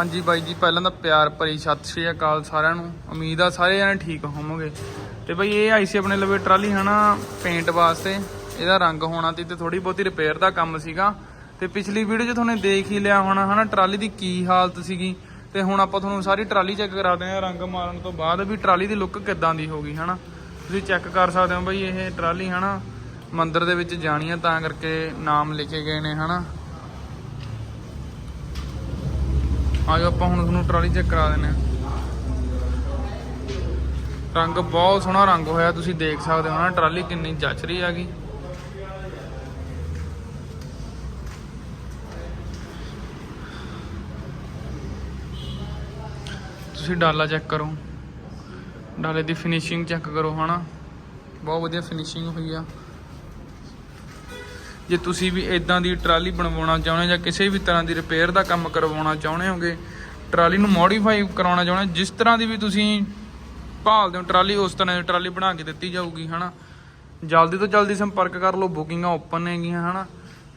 ਹਾਂਜੀ ਬਾਈ ਜੀ, ਪਹਿਲਾਂ ਤਾਂ ਪਿਆਰ ਭਰੀ ਸਤਿ ਸ਼੍ਰੀ ਅਕਾਲ ਸਾਰਿਆਂ ਨੂੰ। ਉਮੀਦ ਆ ਸਾਰੇ ਜਣੇ ਠੀਕ ਹੋਵੋਗੇ। ਤੇ ਬਈ ਇਹ ਆਈ ਸੀ ਆਪਣੇ ਲਵੇ ਟਰਾਲੀ, ਹਨਾ ਪੇਂਟ ਵਾਸਤੇ। ਇਹਦਾ ਰੰਗ ਹੋਣਾ ਸੀ ਤੇ ਥੋੜੀ ਬਹੁਤੀ ਰਿਪੇਅਰ ਦਾ ਕੰਮ ਸੀਗਾ। ਤੇ ਪਿਛਲੀ ਵੀਡੀਓ 'ਚ ਤੁਹਾਨੂੰ ਦੇਖ ਹੀ ਲਿਆ ਹੋਣਾ, ਹਨਾ, ਟਰਾਲੀ ਦੀ ਕੀ ਹਾਲਤ ਸੀਗੀ। ਤੇ ਹੁਣ ਆਪਾਂ ਤੁਹਾਨੂੰ ਸਾਰੀ ਟਰਾਲੀ ਚੈੱਕ ਕਰਾਦੇ ਆ ਰੰਗ ਮਾਰਨ ਤੋਂ ਬਾਅਦ ਵੀ ਟਰਾਲੀ ਦੀ ਲੁੱਕ ਕਿੱਦਾਂ ਦੀ ਹੋਗੀ ਹਨਾ। ਤੁਸੀਂ ਚੈੱਕ ਕਰ ਸਕਦੇ ਹੋ ਬਈ, ਇਹ ਟਰਾਲੀ, ਹਨਾ, ਮੰਦਿਰ ਦੇ ਵਿੱਚ ਜਾਣੀ ਆ, ਤਾਂ ਕਰਕੇ ਨਾਮ ਲਿਖੇ ਗਏ ਨੇ, ਹਨਾ। ਆਜੋ ਆਪਾਂ ਹੁਣ ਤੁਹਾਨੂੰ ਟਰਾਲੀ ਚੈੱਕ ਕਰਾ ਦਿੰਨੇ ਆ ਰੰਗ ਬਹੁਤ ਸੋਹਣਾ ਰੰਗ ਹੋਇਆ, ਤੁਸੀਂ ਦੇਖ ਸਕਦੇ ਹੋ ਨਾ, ਟਰਾਲੀ ਕਿੰਨੀ ਜੱਚ ਰਹੀ ਹੈਗੀ। ਤੁਸੀਂ ਡਾਲਾ ਚੈੱਕ ਕਰੋ। ਡਾਲੇ ਦੀ ਫਿਨਿਸ਼ਿੰਗ ਚੈੱਕ ਕਰੋ, ਹਨਾ। ਬਹੁਤ ਵਧੀਆ ਫਿਨਿਸ਼ਿੰਗ ਹੋਈ ਆ। ਜੇ ਤੁਸੀਂ ਵੀ ਇਦਾਂ ਦੀ ਟਰਾਲੀ ਬਣਵਾਉਣਾ ਚਾਹੁੰਦੇ ਜਾਂ ਕਿਸੇ ਵੀ ਤਰ੍ਹਾਂ ਦੀ ਰਿਪੇਅਰ ਦਾ ਕੰਮ ਕਰਵਾਉਣਾ ਚਾਹੁੰਦੇ ਹੋਗੇ, ਟਰਾਲੀ ਨੂੰ ਮੋਡੀਫਾਈ ਕਰਾਉਣਾ ਚਾਹੁੰਦੇ ਜਿਸ ਤਰ੍ਹਾਂ ਦੀ ਵੀ ਤੁਸੀਂ ਭਾਲਦੇ ਹੋ ਟਰਾਲੀ, ਉਸ ਤਰ੍ਹਾਂ ਦੀ ਟਰਾਲੀ ਬਣਾ ਕੇ ਦਿੱਤੀ ਜਾਊਗੀ, ਹਨਾ? ਜਲਦੀ ਤੋਂ ਜਲਦੀ ਸੰਪਰਕ ਕਰ ਲਓ, ਬੁਕਿੰਗਾਂ ਓਪਨ ਨੇਗੀਆਂ, ਹਨਾ?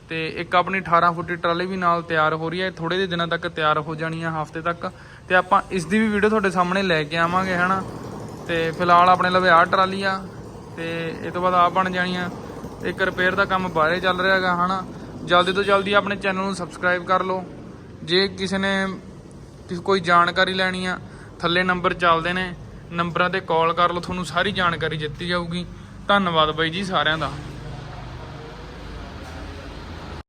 ਤੇ ਇੱਕ ਆਪਣੀ 18 ਫੁੱਟੀ ਟਰਾਲੀ ਵੀ ਨਾਲ ਤਿਆਰ ਹੋ ਰਹੀ ਹੈ ਥੋੜੇ ਜਿਹੇ ਦਿਨਾਂ ਤੱਕ ਤਿਆਰ ਹੋ ਜਾਣੀ ਹੈ, ਹਫ਼ਤੇ ਤੱਕ। ਤੇ ਆਪਾਂ ਇਸ ਦੀ ਵੀ ਵੀਡੀਓ ਤੁਹਾਡੇ ਸਾਹਮਣੇ ਲੈ ਕੇ ਆਵਾਂਗੇ, ਹਨਾ? ਤੇ ਫਿਲਹਾਲ ਆਪਣੇ ਲਵੇ ਆਹ ਟਰਾਲੀ ਆ, ਤੇ ਇਹ ਤੋਂ ਬਾਅਦ ਆ ਬਣ ਜਾਣੀ ਆ। ਇੱਕ ਰਿਪੇਅਰ ਦਾ ਕੰਮ ਬਾਹਰੇ ਚੱਲ ਰਿਹਾ ਹੈਗਾ ਹਨਾ? ਜਲਦੀ ਤੋਂ ਜਲਦੀ ਆਪਣੇ ਚੈਨਲ ਨੂੰ ਸਬਸਕ੍ਰਾਈਬ ਕਰ ਲਓ। ਜੇ ਕਿਸੇ ਨੇ ਕੋਈ ਜਾਣਕਾਰੀ ਲੈਣੀ ਆ, ਥੱਲੇ ਨੰਬਰ ਚੱਲਦੇ ਨੇ ਨੰਬਰਾਂ ਤੇ ਕਾਲ ਕਰ ਲਓ, ਤੁਹਾਨੂੰ ਸਾਰੀ ਜਾਣਕਾਰੀ ਦਿੱਤੀ ਜਾਊਗੀ। ਧੰਨਵਾਦ ਬਾਈ ਜੀ ਸਾਰਿਆਂ ਦਾ।